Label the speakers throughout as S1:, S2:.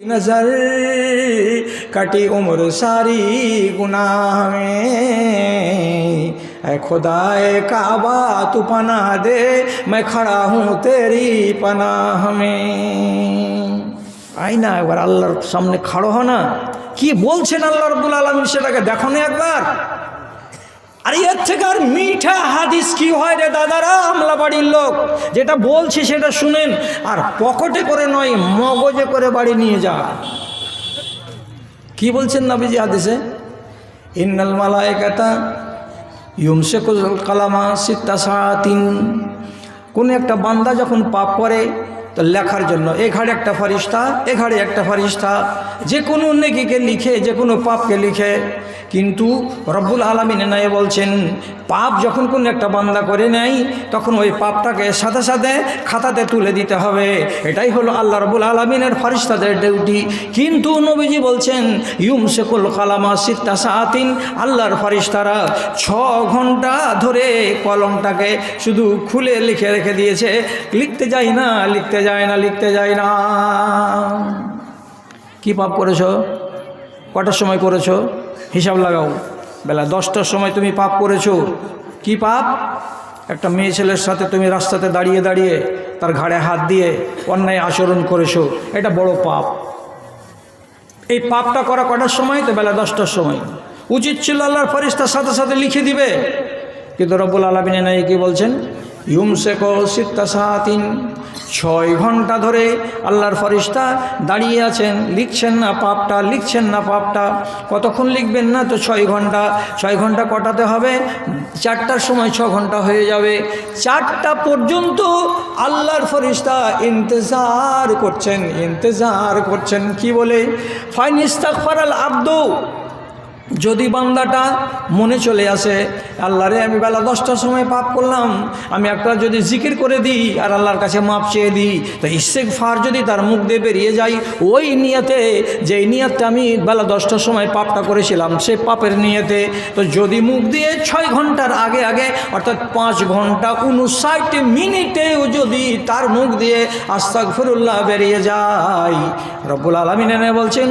S1: नजर कटी उम्र सारी गुनाह में ऐ खुदाए काबा तू पनाह दे मैं खड़ा हूँ तेरी पनाह में আই না একবার আল্লাহর সামনে খাড়ো হ না কি বলছেন আল্লাহ রব্বুল আলমী সেটাকে দেখো না একবার আর এর থেকে আর মিঠা হাদিস কি হয় রে দাদারা? আমলা বাড়ির লোক। যেটা বলছি সেটা শুনেন। আর পকেটে করে নয়, মগজে করে বাড়ি নিয়ে যা। কি বলছেন নাবিজি হাদিসে? ইন্নাল মালায়কাতা ইউমশেকুল কালামা সিত্তা সাতিন কোন একটা বান্দা যখন পাপ করে, তো লেখার জন্য এ ঘাড়ে একটা ফারিস্তা এ ঘাড়ে একটা ফারিস্তা। যে কোনো নেকিকে লিখে, যে কোনো পাপকে লিখে কিন্তু রব্বুল আলমিন নয় বলছেন, পাপ যখন কোনো একটা বান্দা করে নেয়, তখন ওই পাপটাকে সাথে সাথে খাতাতে তুলে দিতে হবে। এটাই হলো আল্লাহ রব্বুল আলমিনের ফারিস্তাদের ডিউটি কিন্তু নবীজি বলছেন ইউম শেকুল কালামা সিত্তা সাহাতিন আল্লাহর ফারিস্তারা ছ ঘণ্টা ধরে কলমটাকে শুধু খুলে লিখে রেখে দিয়েছে। লিখতে যাই না, লিখতে যায় না, লিখতে যায় না। কি পাপ করেছ? কটার সময় করেছ? হিসাব লাগাও। বেলা দশটার সময় তুমি পাপ করেছ। কি পাপ? একটা মেয়ে ছেলের সাথে তুমি রাস্তাতে দাঁড়িয়ে দাঁড়িয়ে তার ঘাড়ে হাত দিয়ে অন্যায় আচরণ করেছ। এটা বড় পাপ। এই পাপটা করা কটার সময়? তো বেলা দশটার সময়। উচিত ছিল আল্লাহর ফরিস্তার সাথে সাথে লিখে দিবে। কিন্তু রব্বুল আলমিনে নাই কি বলছেন? ইউম শেখো সিত্তা সাহাতিন ছয় ঘণ্টা ধরে আল্লাহর ফরিস্তা দাঁড়িয়ে আছেন। লিখছেন না পাপটা, লিখছেন না পাপটা। কতক্ষণ লিখবেন না তো ছয় ঘণ্টা? ছয় ঘণ্টা কটাতে হবে? চারটার সময় ছ ঘণ্টা হয়ে যাবে। চারটা পর্যন্ত আল্লাহর ফরিস্তা ইন্তজার করছেন। ইন্তজার করছেন কি বলে? ফাইন ইস্তাকফার আল আব্দু। যদি বান্দাটা মনে চলে আসে আল্লাহরে আমি বেলা দশটার সময় পাপ করলাম, আমি একটা যদি জিকির করে দিই আর আল্লাহর কাছে মাপ চেয়ে দিই, তো ইসেক ফার যদি তার মুখ দিয়ে বেরিয়ে যায়, ওই নিয়তে, যেই নিয়তটা আমি বেলা দশটার সময় পাপটা করেছিলাম, সে পাপের নিয়তে, তো যদি মুখ দিয়ে ছয় ঘণ্টার আগে আগে, অর্থাৎ পাঁচ ঘণ্টা উনষাট মিনিটেও যদি তার মুখ দিয়ে আস্তাক ফিরুল্লাহ বেরিয়ে যায়, রব্বুল আলমিনে বলছেন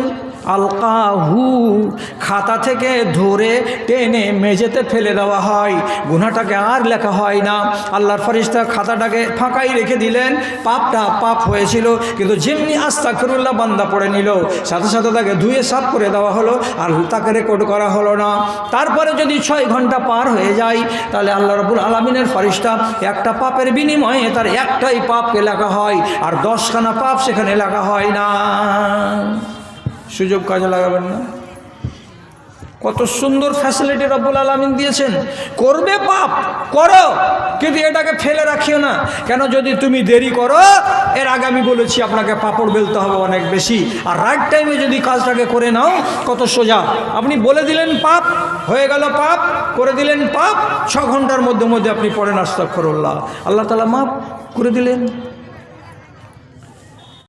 S1: আলকাহু, খাতা থেকে ধরে টেনে মেঝেতে ফেলে দেওয়া হয়। গুনাটাকে আর লেখা হয় না। আল্লাহর ফরিস্তা খাতাটাকে ফাঁকাই রেখে দিলেন। পাপটা পাপ হয়েছিল, কিন্তু যেমনি আস্তা ফিরুল্লাহ বান্দা পড়ে নিল, সাথে সাথে তাকে ধুয়ে সাফ করে দেওয়া হলো আর তাকে রেকর্ড করা হলো না। তারপরে যদি ছয় ঘণ্টা পার হয়ে যায়, তাহলে আল্লাহ রবুল আলমিনের ফরিস্তা একটা পাপের বিনিময়ে তার একটাই পাপকে লেখা হয়, আর দশখানা পাপ সেখানে লেখা হয় না। সুযোগ কাজে লাগাবেন না। কত সুন্দর ফ্যাসিলিটি রব্বুল আলমিন দিয়েছেন। করবে পাপ, করো, কিন্তু এটাকে ফেলে রাখিও না। কেন যদি তুমি দেরি করো, এর আগে আমি বলেছি আপনাকে পাপড় বেলতে হবে অনেক বেশি। আর রাইট টাইমে যদি কাজটাকে করে নাও, কত সোজা। আপনি বলে দিলেন পাপ, হয়ে গেল পাপ, করে দিলেন পাপ, ছ ঘণ্টার মধ্যে মধ্যে আপনি পড়েন আস্তাক করল্লাহ আল্লাহ তালা মাপ করে দিলেন।